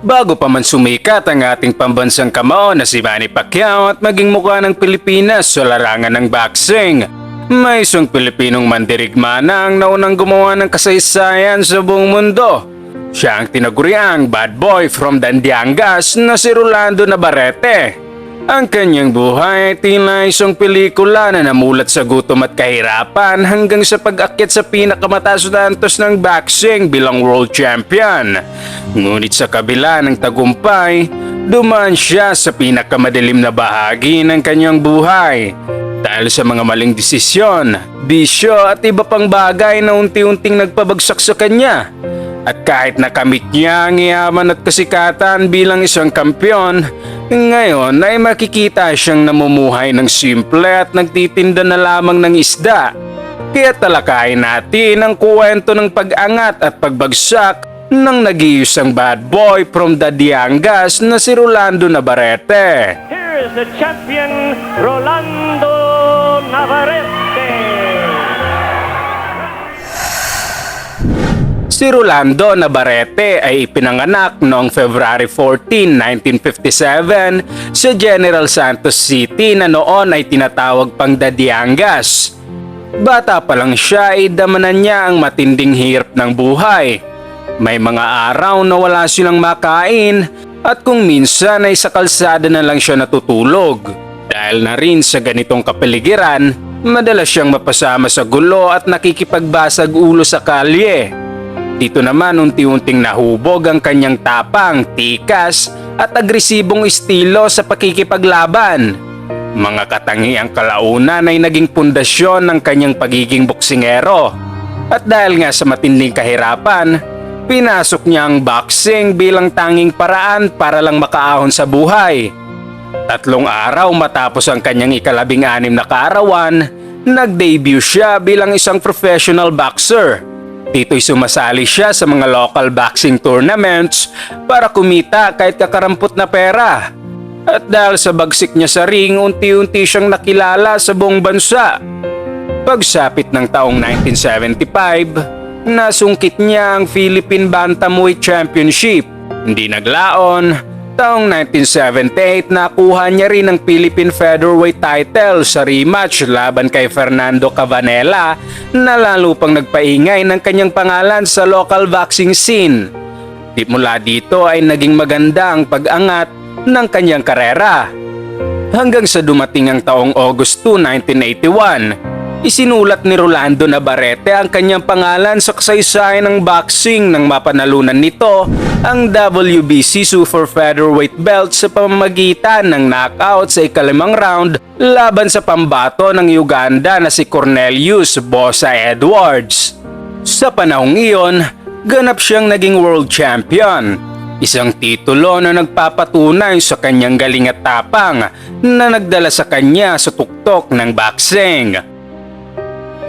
Bago pa man sumikat ang ating pambansang kamao na si Manny Pacquiao at maging mukha ng Pilipinas sa larangan ng boxing, may isang Pilipinong mandirigma na ang naunang gumawa ng kasaysayan sa buong mundo. Siya ang tinaguriang bad boy from Dandiangas na si Rolando Navarrete. Ang kanyang buhay ay tila isang pelikula na namulat sa gutom at kahirapan hanggang sa pag-akyat sa pinakamataas na antos ng boxing bilang world champion. Ngunit sa kabila ng tagumpay, dumaan siya sa pinakamadilim na bahagi ng kanyang buhay. Dahil sa mga maling desisyon, bisyo at iba pang bagay na unti-unting nagpabagsak sa kanya. At kahit nakamit niya ang yaman at kasikatan bilang isang kampyon, ngayon ay makikita siyang namumuhay ng simple at nagtitinda na lamang ng isda. Kaya talakayin natin ang kuwento ng pag-angat at pagbagsak ng nag-iisang bad boy from Dadiangas na si Rolando Navarrete. Here is the champion, Rolando Navarrete. Si Rolando Navarrete ay ipinanganak noong February 14, 1957 sa General Santos City na noon ay tinatawag pang Dadiangas. Bata pa lang siya ay damanan niya ang matinding hirap ng buhay. May mga araw na wala silang makain at kung minsan ay sa kalsada na lang siya natutulog. Dahil na rin sa ganitong kapaligiran, madalas siyang mapasama sa gulo at nakikipagbasag ulo sa kalye. Dito naman unti-unting nahubog ang kanyang tapang, tikas at agresibong estilo sa pakikipaglaban. Mga katangiang kalaunan ay naging pundasyon ng kanyang pagiging boksingero. At dahil nga sa matinding kahirapan, pinasok niya ang boxing bilang tanging paraan para lang makaahon sa buhay. Tatlong araw matapos ang kanyang ikalabing anim na kaarawan, nag-debut siya bilang isang professional boxer. Dito'y sumasali siya sa mga local boxing tournaments para kumita kahit kakarampot na pera. At dahil sa bagsik niya sa ring, unti-unti siyang nakilala sa buong bansa. Pagsapit ng taong 1975, nasungkit niya ang Philippine Bantamweight Championship. Hindi naglaon, taong 1978 nakuha niya rin ang Philippine Featherweight title sa rematch laban kay Fernando Cavanella na lalo pang nagpaingay ng kanyang pangalan sa local boxing scene. Di mula dito ay naging maganda ang pag-angat ng kanyang karera. Hanggang sa dumating ang taong August 2, 1981, isinulat ni Rolando Navarrete ang kanyang pangalan sa kasaysayan ng boxing nang mapanalunan nito ang WBC Super Featherweight belt sa pamamagitan ng knockout sa ikalimang round laban sa pambato ng Uganda na si Cornelius Bosa Edwards. Sa panahong iyon, ganap siyang naging world champion. Isang titulo na nagpapatunay sa kanyang galing at tapang na nagdala sa kanya sa tuktok ng boxing.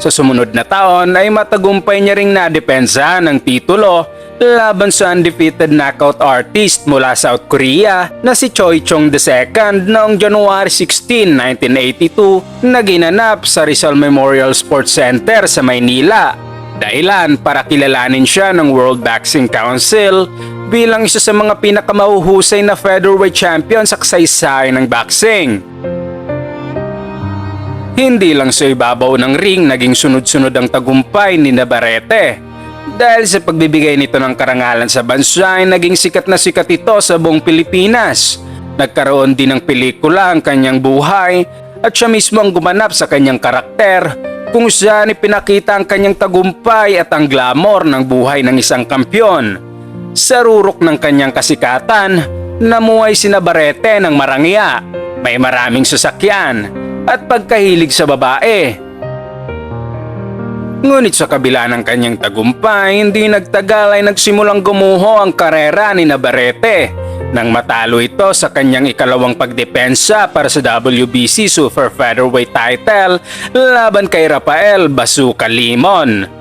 Sa sumunod na taon ay matagumpay niya ring nadepensa ng titulo laban sa undefeated knockout artist mula South Korea na si Choi Chong II noong January 16, 1982 na ginanap sa Rizal Memorial Sports Center sa Maynila. Dahilan para kilalanin siya ng World Boxing Council bilang isa sa mga pinakamahuhusay na featherweight champion sa kasaysayan ng boxing. Hindi lang sa ibabaw ng ring naging sunod-sunod ang tagumpay ni Navarrete. Dahil sa pagbibigay nito ng karangalan sa bansa ay naging sikat na sikat ito sa buong Pilipinas. Nagkaroon din ng pelikula ang kanyang buhay at siya mismo ang gumanap sa kanyang karakter kung saan ipinakita ang kanyang tagumpay at ang glamor ng buhay ng isang kampyon. Sa rurok ng kanyang kasikatan, namuhay si Navarrete ng marangya, may maraming sasakyan at pagkahilig sa babae. Ngunit sa kabila ng kanyang tagumpay, hindi nagtagal ay nagsimulang gumuho ang karera ni Navarrete nang matalo ito sa kanyang ikalawang pagdepensa para sa WBC Super Featherweight title laban kay Rafael Basuka Limon.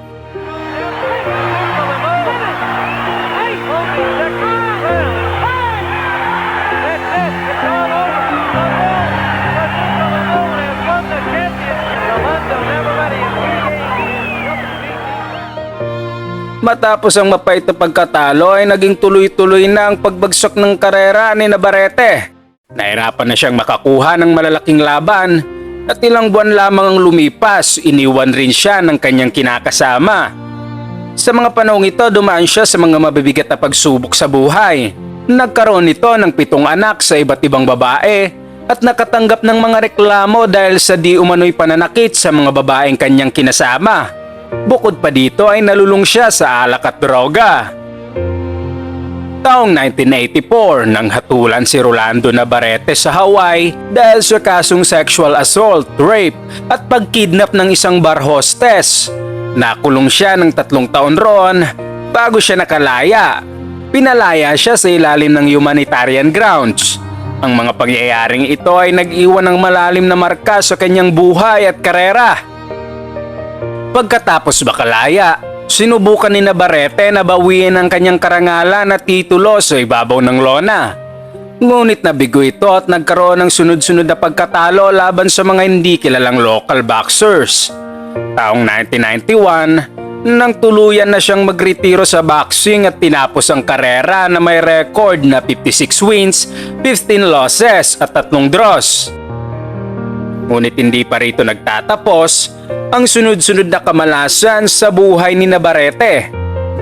Matapos ang mapait na pagkatalo ay naging tuloy-tuloy na ang pagbagsak ng karera ni Navarrete. Nahirapan na siyang makakuha ng malalaking laban at ilang buwan lamang ang lumipas, iniwan rin siya ng kanyang kinakasama. Sa mga panahong ito, dumaan siya sa mga mabibigat na pagsubok sa buhay. Nagkaroon ito ng pitong anak sa iba't ibang babae at nakatanggap ng mga reklamo dahil sa di umano'y pananakit sa mga babaeng kanyang kinasama. Bukod pa dito ay nalulung siya sa alak at droga. Taong 1984 nang hatulan si Rolando Navarrete sa Hawaii dahil sa kasong sexual assault, rape at pagkidnap ng isang bar hostess. Nakulong siya ng tatlong taon roon bago siya nakalaya. Pinalaya siya sa ilalim ng humanitarian grounds. Ang mga pangyayaring ito ay nag-iwan ng malalim na marka sa kanyang buhay at karera. Pagkatapos makalaya, sinubukan ni Navarrete na bawiin ang kanyang karangalan at titulo sa ibabaw ng lona. Ngunit nabigo ito at nagkaroon ng sunod-sunod na pagkatalo laban sa mga hindi kilalang local boxers. Taong 1991, nang tuluyan na siyang magretiro sa boxing at tinapos ang karera na may record na 56 wins, 15 losses at tatlong draws. Ngunit hindi pa rito nagtatapos ang sunod-sunod na kamalasan sa buhay ni Navarrete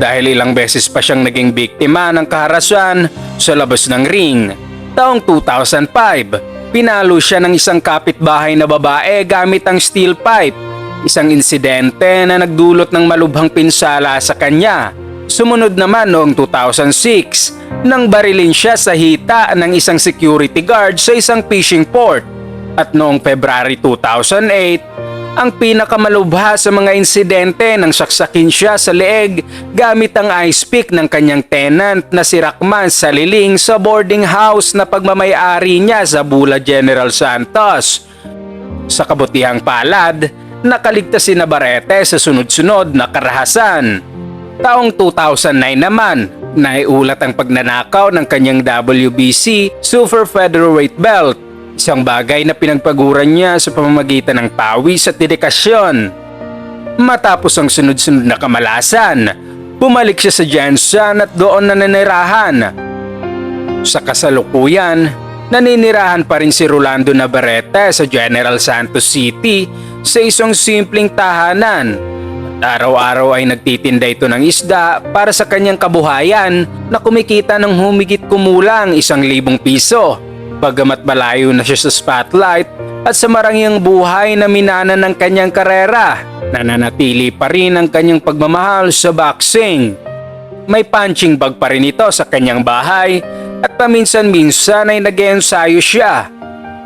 dahil ilang beses pa siyang naging biktima ng kaharasan sa labas ng ring. Taong 2005, pinalo siya ng isang kapitbahay na babae gamit ang steel pipe, isang insidente na nagdulot ng malubhang pinsala sa kanya. Sumunod naman noong 2006 nang barilin siya sa hita ng isang security guard sa isang fishing port. At noong February 2008, ang pinakamalubha sa mga insidente nang saksakin siya sa leeg gamit ang ice pick ng kanyang tenant na si Rakman Saliling sa boarding house na pagmamayari niya sa Bula General Santos. Sa kabutihang palad, nakaligtas si Navarrete sa sunod-sunod na karahasan. Taong 2009 naman, naiulat ang pagnanakaw ng kanyang WBC Super Featherweight Belt Isang bagay na pinagpaguran niya sa pamamagitan ng pawis at dedikasyon. Matapos ang sunod-sunod na kamalasan, bumalik siya sa Jensen at doon na nanirahan. Sa kasalukuyan, naninirahan pa rin si Rolando Navarrete sa General Santos City sa isang simpleng tahanan. Araw-araw ay nagtitinda ito ng isda para sa kanyang kabuhayan na kumikita ng humigit kumulang isang libong piso. Bagamat malayo na siya sa spotlight at sa marangyang buhay na minana ng kanyang karera, nananatili pa rin ang kanyang pagmamahal sa boxing. May punching bag pa rin ito sa kanyang bahay at paminsan-minsan ay nag-ensayo siya.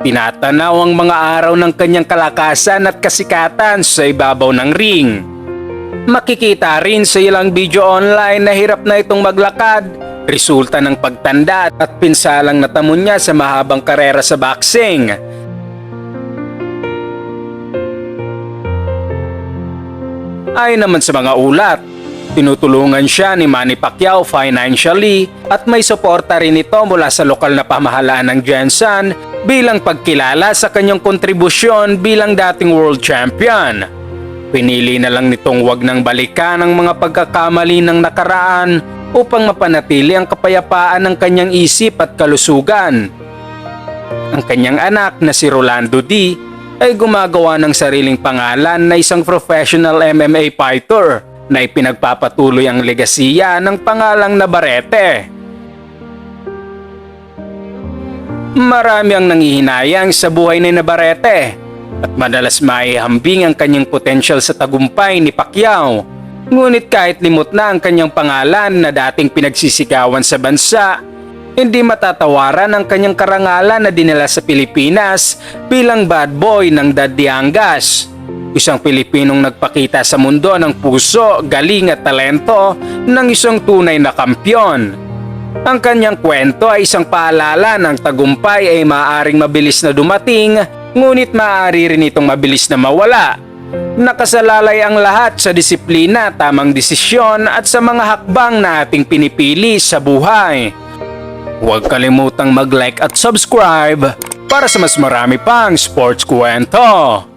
Tinatanaw ang mga araw ng kanyang kalakasan at kasikatan sa ibabaw ng ring. Makikita rin sa ilang video online na hirap na itong maglakad Resulta ng pagtanda at pinsalang natamo niya sa mahabang karera sa boxing. Ayon naman sa mga ulat, tinutulungan siya ni Manny Pacquiao financially at may suporta rin ito mula sa lokal na pamahalaan ng Jensen bilang pagkilala sa kanyang kontribusyon bilang dating world champion. Pinili na lang nitong wag nang balikan ang mga pagkakamali ng nakaraan upang mapanatili ang kapayapaan ng kanyang isip at kalusugan. Ang kanyang anak na si Rolando D ay gumagawa ng sariling pangalan na isang professional MMA fighter na ipinagpapatuloy ang legasiya ng pangalang Navarrete. Marami ang nangihinayang sa buhay ni Navarrete at madalas maihambing ang kanyang potensyal sa tagumpay ni Pacquiao. Ngunit kahit limot na ang kanyang pangalan na dating pinagsisigawan sa bansa, hindi matatawaran ang kanyang karangalan na dinala sa Pilipinas bilang bad boy ng Dadiangas. Isang Pilipinong nagpakita sa mundo ng puso, galing at talento ng isang tunay na kampyon. Ang kanyang kwento ay isang paalala ng tagumpay ay maaaring mabilis na dumating, ngunit maaari rin itong mabilis na mawala. Nakasalalay ang lahat sa disiplina, tamang desisyon at sa mga hakbang na ating pinipili sa buhay. Huwag kalimutang mag-like at subscribe para sa mas marami pang sports kwento.